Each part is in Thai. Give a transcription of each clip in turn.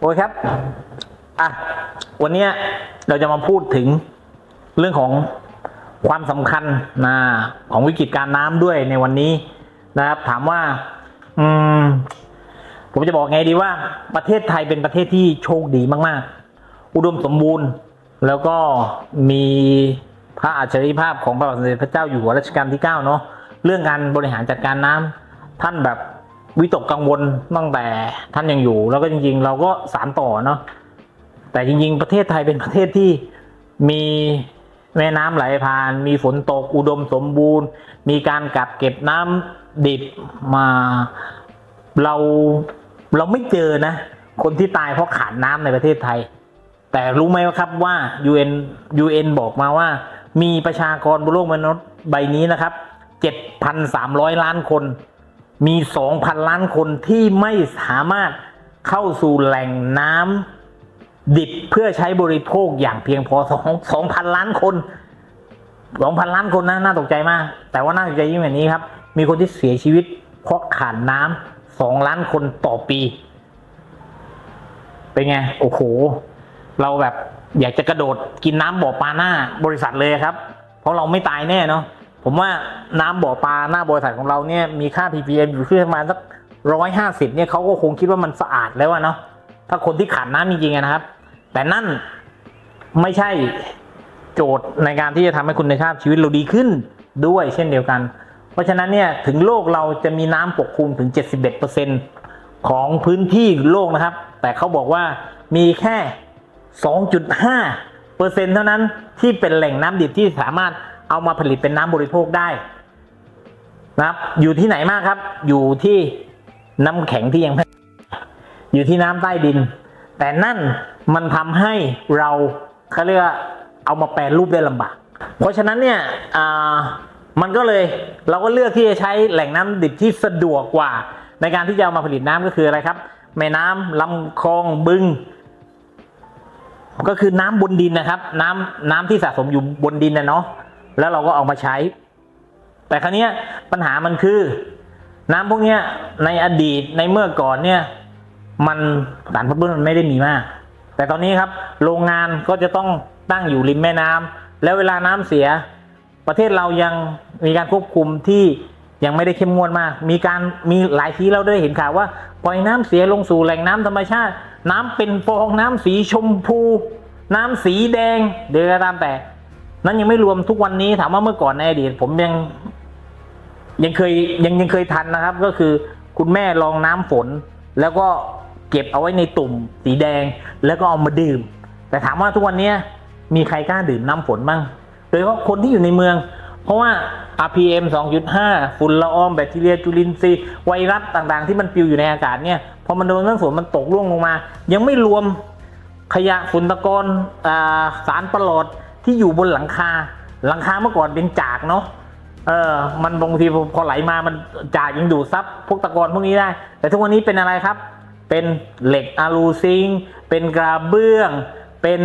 โอเคครับ อะ วันนี้เราจะมาพูดถึงเรื่องของความสำคัญนะของวิกฤตการน้ำด้วยในวันนี้นะครับ ถามว่า อืม ผมจะบอกไงดีว่า ประเทศไทยเป็นประเทศที่โชคดีมากๆ อุดมสมบูรณ์ แล้วก็มีพระอัจฉริภาพของพระบาทสมเด็จพระเจ้าอยู่หัวรัชกาลที่ 9 เนาะเรื่องการบริหารจัดการน้ำท่านแบบ วิตกกังวลตั้งแต่ท่านยังอยู่ แล้วก็จริง ๆ เราก็สารต่อเนาะแต่จริง ๆ ประเทศไทยเป็นประเทศที่มีแม่น้ำไหลผ่าน มีฝนตกอุดมสมบูรณ์ มีการกักเก็บน้ำดิบมาเราเราไม่เจอนะ คนที่ตายเพราะขาดน้ำในประเทศไทย แต่รู้ไหมครับว่า UN UN บอกมาว่า มีประชากรบนโลกมนุษย์ใบนี้นะครับ 7,300 ล้านคน มี 2,000 ล้านคนที่ไม่สามารถเข้าสู่แหล่งน้ำดิบเพื่อใช้บริโภคอย่างเพียงพอ2 2,000 ล้านคน 2,000 ล้านคนนะน่าตกใจมาก แต่ว่าน่าตกใจยิ่งกว่านี้ครับ มีคนที่เสียชีวิตเพราะขาดน้ำ2ล้านคนต่อปี เป็นไง โอ้โห เราแบบอยากจะกระโดดกินน้ำบ่อปลาหน้าบริษัทเลยครับ เพราะเราไม่ตายแน่เนาะผมว่า น้ำบ่อปลาหน้าบริษัทของเราเนี่ยมีค่า ppm อยู่ที่ประมาณสักร้อยห้าสิบเนี่ยเขาก็คงคิดว่ามันสะอาดแล้วเนาะถ้าคนที่ขาดน้ำจริงๆนะครับ แต่นั่นไม่ใช่โจทย์ในการที่จะทำให้คุณภาพชีวิตเราดีขึ้นด้วยเช่นเดียวกัน เพราะฉะนั้นเนี่ยถึงโลกเราจะมีน้ำปกคลุมถึง 71%ของพื้นที่โลกนะครับ แต่เขาบอกว่ามีแค่ 2.5เปอร์เซ็นเท่านั้นที่เป็นแหล่งน้ำดิบที่สามารถเอามาผลิตเป็นน้ำบริโภคได้ นะครับ อยู่ที่ไหนมากครับ อยู่ที่น้ำแข็งที่ยังไม่อยู่ที่น้ำใต้ดิน แต่นั่นมันทำให้เราเขาเรียกว่าเอามาแปลรูปได้ลำบาก เพราะฉะนั้นเนี่ยมันก็เลยเราก็เลือกที่จะใช้แหล่งน้ำดิบที่สะดวกกว่า ในการที่จะเอามาผลิตน้ำก็คืออะไรครับ แม่น้ำลำคลองบึง ก็คือน้ำบนดินนะครับ น้ำน้ำที่สะสมอยู่บนดินนะเนาะแล้วเราก็เอามาใช้ แต่ครั้นี้ยปัญหามันคือ น้ำพวกเนี้ยในอดีตในเมื่อก่อนเนี่ยมันสารพัดเบื้มันไม่ได้มีมาก แต่ตอนนี้ครับโรงงานก็จะต้องตั้งอยู่ริมแม่น้ำแล้วเวลาน้ำเสีย ประเทศเรายังมีการควบคุมที่ยังไม่ได้เข้มงวดมาก มีการมีหลายทีเราได้เห็นข่าวว่าปล่อยน้ำเสียลงสู่แหล่งน้ำธรรมชาติ น้ำเป็นฟองน้ำสีชมพู น้ำสีแดงเดี๋ยวก็ตามแต่ นั้นยังไม่รวมทุกวันนี้ถามว่าเมื่อก่อนในอดีตผมยัง ยังเคยยังยังเคยทันนะครับ ก็คือคุณแม่ลองน้ำฝน แล้วก็เก็บเอาไว้ในตุ่มสีแดงแล้วก็เอามาดื่ม แต่ถามว่าทุกวันนี้มีใครกล้าดื่มน้ำฝนบ้าง โดยเฉพาะคนที่อยู่ในเมือง เพราะว่า RPM 2.5 ฝุ่นละอองแบคทีเรียจุลินทรีย์ไวรัสต่างๆ ที่มันปิวอยู่ในอากาศเนี่ยพอมันโดนน้ำฝนมันตกร่วงลงมา ยังไม่รวมขยะฝุ่นตะกอนอ่าสารปลอดที่อยู่บนหลังคา หลังคาเมื่อก่อนเป็นจากเนาะ เออ มันบางทีพอไหลมามันจ่ากยังดูดซับพวกตะกอนพวกนี้ได้ แต่ทุกวันนี้เป็นอะไรครับ เป็นเหล็กอะลูซิงเป็นกระเบื้อง เป็น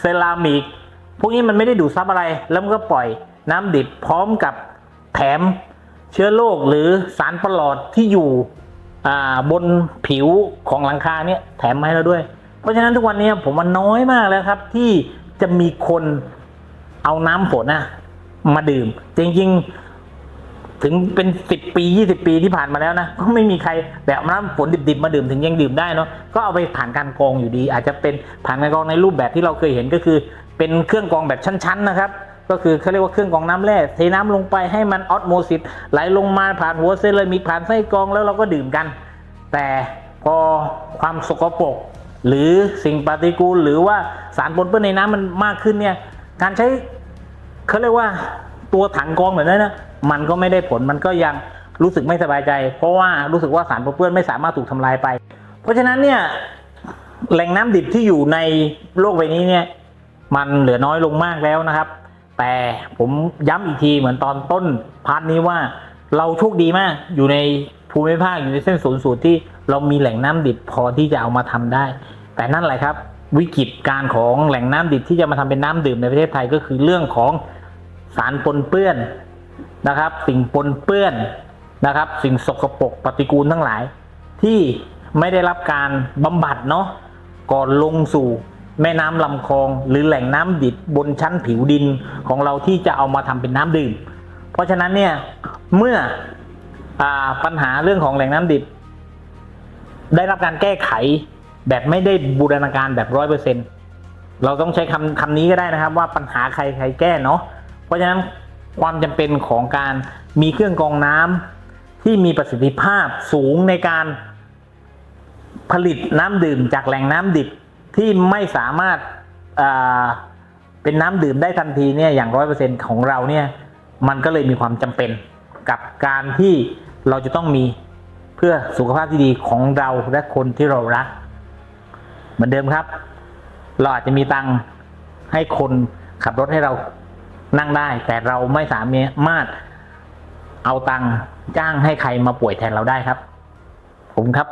เซรามิก พวกนี้มันไม่ได้ดูดซับอะไร แล้วมันก็ปล่อยน้ำดิบพร้อมกับแถมเชื้อโรคหรือสารปลอดที่อยู่บนผิวของหลังคาเนี่ยแถมมาให้เราด้วย เพราะฉะนั้นทุกวันนี้ผมมันน้อยมากแล้วครับ ที่จะมีคนเอาน้ำฝนนะ มาดื่ม จริงๆ ถึงเป็นสิบปียี่สิบปีที่ผ่านมาแล้วนะก็ไม่มีใครแบบน้ำฝนดิบๆมาดื่มถึงยังดื่มได้เนาะก็เอาไปผ่านการกรองอยู่ดี อาจจะเป็นผ่านการกรองในรูปแบบที่เราเคยเห็นก็คือ เป็นเครื่องกรองแบบชั้น ๆ นะครับก็คือเขาเรียกว่าเครื่องกรองน้ำแร่เทน้ำลงไปให้มันออสโมซิสไหลลงมาผ่านหัวเซรามิกผ่านไส้กรองแล้วเราก็ดื่มกัน แต่พอความสกปรกหรือสิ่งปฏิกูล หรือว่าสารปนเปื้อนในน้ำมันมากขึ้นเนี่ยการใช้ เขาเรียกว่าตัวถังกองแบบนั้นนะมันก็ไม่ได้ผลมันก็ยังรู้สึกไม่สบายใจ เพราะว่ารู้สึกว่าสารปนเปื้อนไม่สามารถถูกทำลายไป เพราะฉะนั้นเนี่ยแหล่งน้ำดิบที่อยู่ในโลกใบนี้เนี่ยมันเหลือน้อยลงมากแล้วนะครับ แต่ผมย้ำอีกทีเหมือนตอนต้นพาร์ทนี้ว่าเราโชคดีมากอยู่ในภูมิภาคอยู่ในเส้นศูนย์สูตรที่เรามีแหล่งน้ำดิบพอที่จะเอามาทำได้ แต่นั่นแหละครับ วิกฤตการของแหล่งน้ำดิบที่จะมาทำเป็นน้ำดื่มในประเทศไทยก็คือเรื่องของ สารปนเปื้อนนะครับ สิ่งปนเปื้อนนะครับ สิ่งสกปรกปฏิกูลทั้งหลาย ที่ไม่ได้รับการบำบัดเนาะก่อนลงสู่แม่น้ำลำคลองหรือแหล่งน้ำดิบบนชั้นผิวดินของเราที่จะเอามาทำเป็นน้ำดื่ม เพราะฉะนั้นเนี่ยเมื่ออปัญหาเรื่องของแหล่งน้ำดิบ ได้รับการแก้ไขแบบไม่ได้บูรณาการแบบร้อยเปอร์เซ็นเราต้องใช้คำคำนี้ก็ได้นะครับ ว่าปัญหาใครใครแก้เนาะ เพราะฉะนั้นความจำเป็นของการมีเครื่องกรองน้ำที่มีประสิทธิภาพสูงในการผลิตน้ำดื่มจากแหล่งน้ำดิบที่ไม่สามารถเป็นน้ำดื่มได้ทันทีเนี่ยอย่างร้อยเปอร์เซ็นของเราเนี่ยมันก็เลยมีความจำเป็นกับการที่เราจะต้องมีเพื่อสุขภาพที่ดีของเราและคนที่เรารัก เหมือนเดิมครับ เราอาจจะมีตังค์ให้คนขับรถให้เรา นั่งได้ แต่เราไม่สามารถเอาตังค์จ้างให้ใครมาป่วยแทนเราได้ครับ ผมครับ